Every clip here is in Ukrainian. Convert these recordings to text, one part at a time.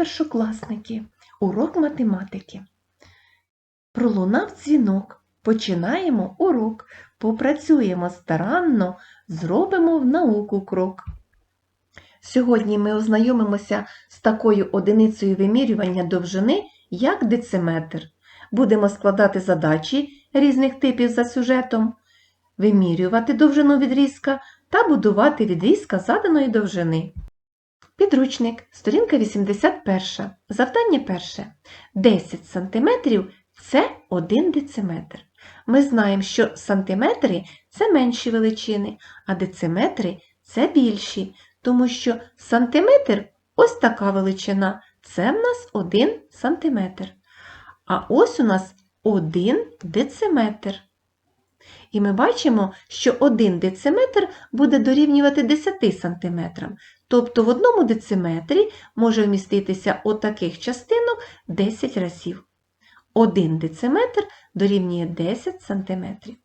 першокласники! Урок математики. Пролунав дзвінок. Починаємо урок. Попрацюємо старанно, зробимо в науку крок. Сьогодні ми ознайомимося з такою одиницею вимірювання довжини, як дециметр. Будемо складати задачі різних типів за сюжетом, вимірювати довжину відрізка та будувати відрізка заданої довжини. Підручник, сторінка 81. Завдання перше. 10 см це 1 дециметр. Ми знаємо, що сантиметри це менші величини, а дециметри це більші, тому що сантиметр ось така величина. Це в нас 1 сантиметр. А ось у нас 1 дециметр. І ми бачимо, що 1 дециметр буде дорівнювати 10 сантиметрам. Тобто в одному дециметрі може вміститися отаких частинок 10 разів. 1 дециметр дорівнює 10 сантиметрів.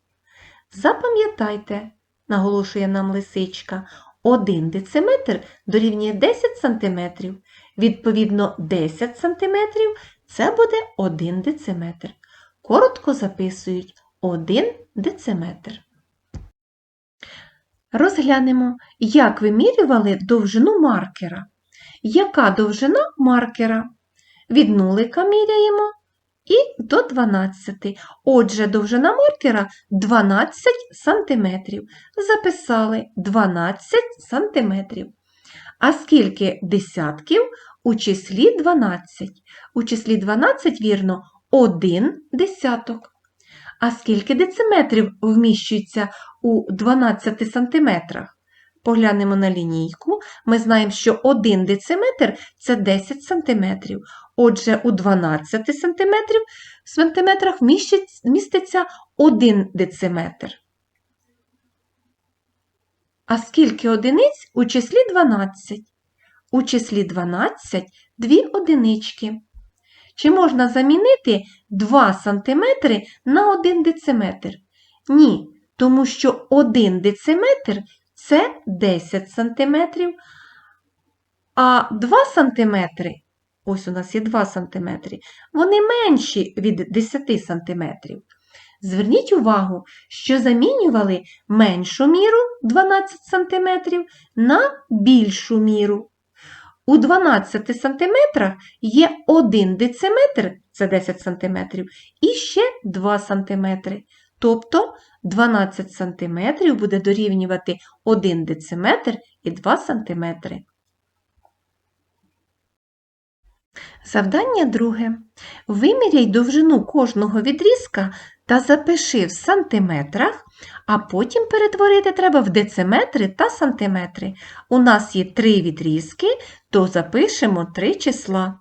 Запам'ятайте, наголошує нам лисичка, 1 дециметр дорівнює 10 сантиметрів. Відповідно, 10 сантиметрів це буде 1 дециметр. Коротко записують 1 дециметр. Розглянемо, як вимірювали довжину маркера. Яка довжина маркера? Від нулика міряємо і до 12. Отже, довжина маркера 12 см. Записали 12 см. А скільки десятків у числі 12? У числі 12, вірно, 1 десяток. А скільки дециметрів вміщується у 12 сантиметрах? Поглянемо на лінійку. Ми знаємо, що 1 дециметр – це 10 сантиметрів. Отже, у 12 сантиметрів, сантиметрах вміститься 1 дециметр. А скільки одиниць у числі 12? У числі 12 – дві одинички. Чи можна замінити 2 см на 1 дециметр? Ні, тому що 1 дециметр – це 10 см, а 2 см, ось у нас є 2 см, вони менші від 10 см. Зверніть увагу, що замінювали меншу міру 12 см на більшу міру. У 12 см є 1 дециметр, це 10 см, і ще 2 см. Тобто 12 см буде дорівнювати 1 дециметр і 2 см. Завдання друге. Виміряй довжину кожного відрізка та запиши в сантиметрах, а потім перетворити треба в дециметри та сантиметри. У нас є три відрізки, то запишемо три числа.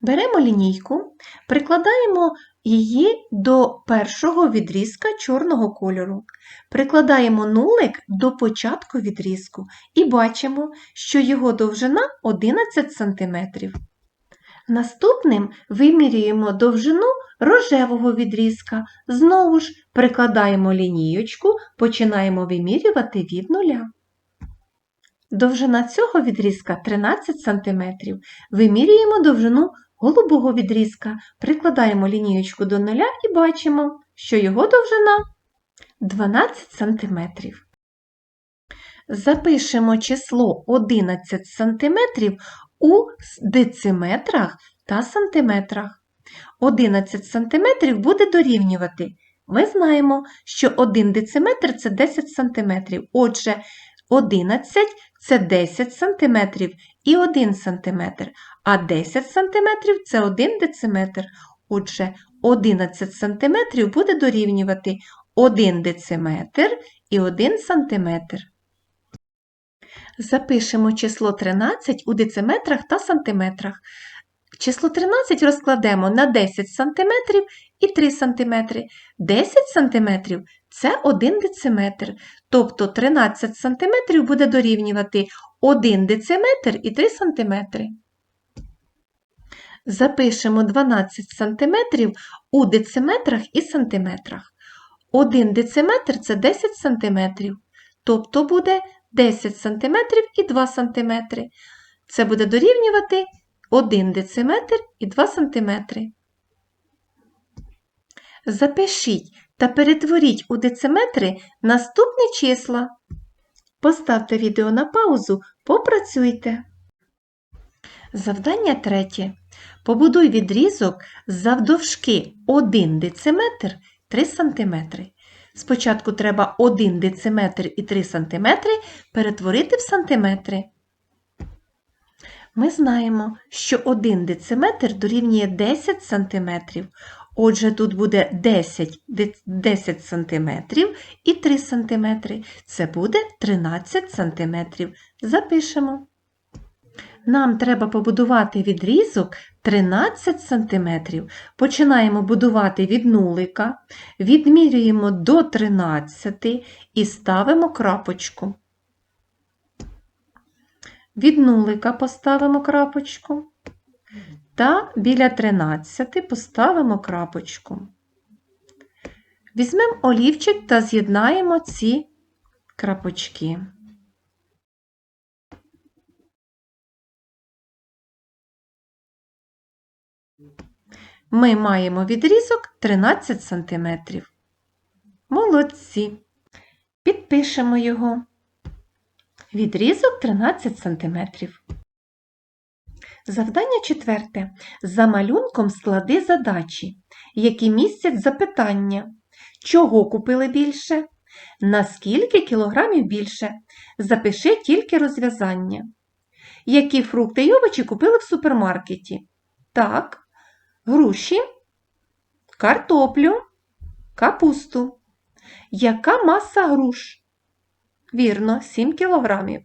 Беремо лінійку, прикладаємо її до першого відрізка чорного кольору. Прикладаємо нулик до початку відрізку і бачимо, що його довжина 11 см. Наступним вимірюємо довжину рожевого відрізка. Знову ж прикладаємо лінієчку, починаємо вимірювати від нуля. Довжина цього відрізка 13 см. Вимірюємо довжину голубого відрізка, прикладаємо лінієчку до нуля і бачимо, що його довжина 12 см. Запишемо число 11 см у дециметрах та сантиметрах. 11 см буде дорівнювати. Ми знаємо, що 1 дециметр це 10 см. Отже, 11 це 10 см і 1 см, а 10 см це 1 дециметр. Отже, 11 см буде дорівнювати 1 дециметр і 1 сантиметр. Запишемо число 13 у дециметрах та сантиметрах. Число 13 розкладемо на 10 см і 3 см. 10 см це 1 дециметр, тобто 13 см буде дорівнювати 1 дециметр і 3 см. Запишемо 12 см у дециметрах і сантиметрах. 1 дециметр це 10 см, тобто буде 10 см і 2 см. Це буде дорівнювати 1 дециметр і 2 сантиметри. Запишіть та перетворіть у дециметри наступні числа. Поставте відео на паузу, попрацюйте. Завдання третє. Побудуй відрізок завдовжки 1 дециметр 3 см. Спочатку треба 1 дециметр і 3 см перетворити в сантиметри. Ми знаємо, що 1 дециметр дорівнює 10 см. Отже, тут буде 10, 10 см і 3 см. Це буде 13 см. Запишемо. Нам треба побудувати відрізок 13 см. Починаємо будувати від нулика, відмірюємо до 13 і ставимо крапочку. Від нулика поставимо крапочку. Та біля 13 поставимо крапочку. Візьмемо олівчик та з'єднаємо ці крапочки. Ми маємо відрізок 13 см. Молодці. Підпишемо його. Відрізок 13 см. Завдання четверте. За малюнком склади задачі, які містять запитання. Чого купили більше? На скільки кілограмів більше? Запиши тільки розв'язання. Які фрукти й овочі купили в супермаркеті? Так, груші, картоплю, капусту. Яка маса груш? Вірно, 7 кілограмів.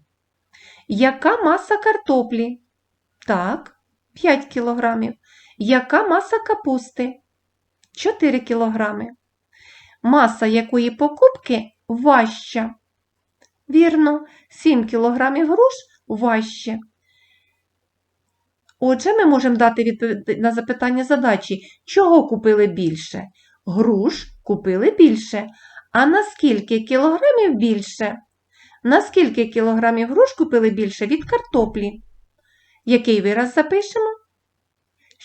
Яка маса картоплі? Так, 5 кілограмів. Яка маса капусти? 4 кілограми. Маса якої покупки важча? Вірно, 7 кілограмів груш важче. Отже, ми можемо дати відповідь на запитання задачі, чого купили більше? Груш купили більше. А на скільки кілограмів більше? На скільки кілограмів груш купили більше від картоплі? Який вираз запишемо?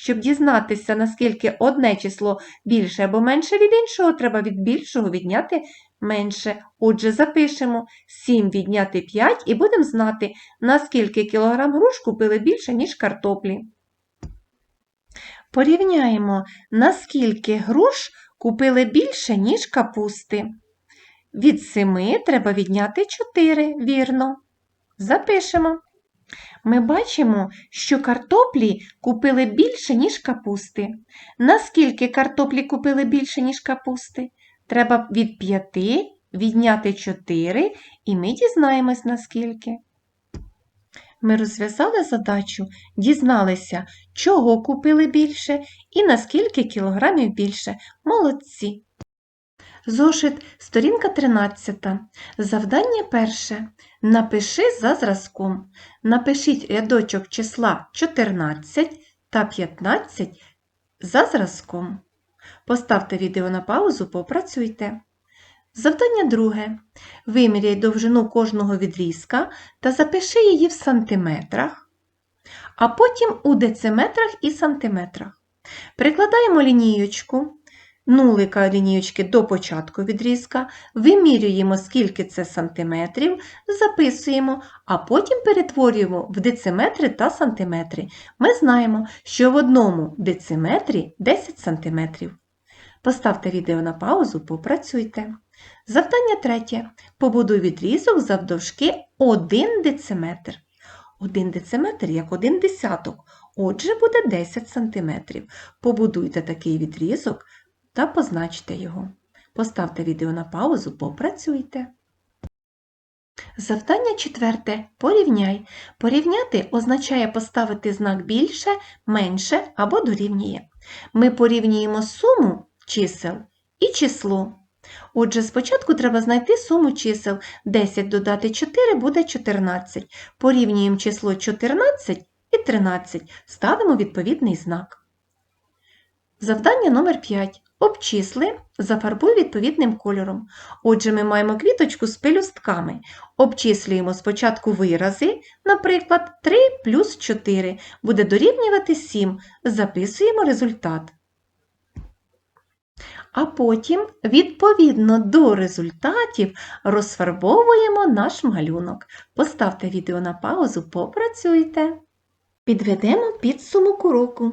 Щоб дізнатися, наскільки одне число більше або менше від іншого, треба від більшого відняти менше. Отже, запишемо 7 відняти 5 і будемо знати, наскільки кілограм груш купили більше, ніж картоплі. Порівняємо, наскільки груш купили більше, ніж капусти. Від 7 треба відняти 4, вірно. Запишемо. Ми бачимо, що картоплі купили більше, ніж капусти. Наскільки картоплі купили більше, ніж капусти? Треба від 5 відняти 4, і ми дізнаємось наскільки. Ми розв'язали задачу, дізналися, чого купили більше і наскільки кілограмів більше. Молодці! Зошит, сторінка 13. Завдання перше. Напиши за зразком. Напишіть рядочок числа 14 та 15 за зразком. Поставте відео на паузу, попрацюйте. Завдання друге. Виміряй довжину кожного відрізка та запиши її в сантиметрах, а потім у дециметрах і сантиметрах. Прикладаємо лінієчку нулика лінієчки до початку відрізка, вимірюємо, скільки це сантиметрів, записуємо, а потім перетворюємо в дециметри та сантиметри. Ми знаємо, що в одному дециметрі 10 сантиметрів. Поставте відео на паузу, попрацюйте. Завдання третє. Побудуй відрізок завдовжки 1 дециметр. 1 дециметр як 1 десяток. Отже, буде 10 сантиметрів. Побудуйте такий відрізок та позначте його. Поставте відео на паузу, попрацюйте. Завдання четверте. Порівняй. Порівняти означає поставити знак більше, менше або дорівнює. Ми порівнюємо суму чисел і число. Отже, спочатку треба знайти суму чисел. 10 додати 4 буде 14. Порівнюємо число 14 і 13. Ставимо відповідний знак. Завдання номер 5. Обчисли, зафарбуй відповідним кольором. Отже, ми маємо квіточку з пелюстками. Обчислюємо спочатку вирази, наприклад, 3 плюс 4 буде дорівнювати 7. Записуємо результат. А потім, відповідно до результатів, розфарбовуємо наш малюнок. Поставте відео на паузу, попрацюйте. Підведемо підсумок уроку.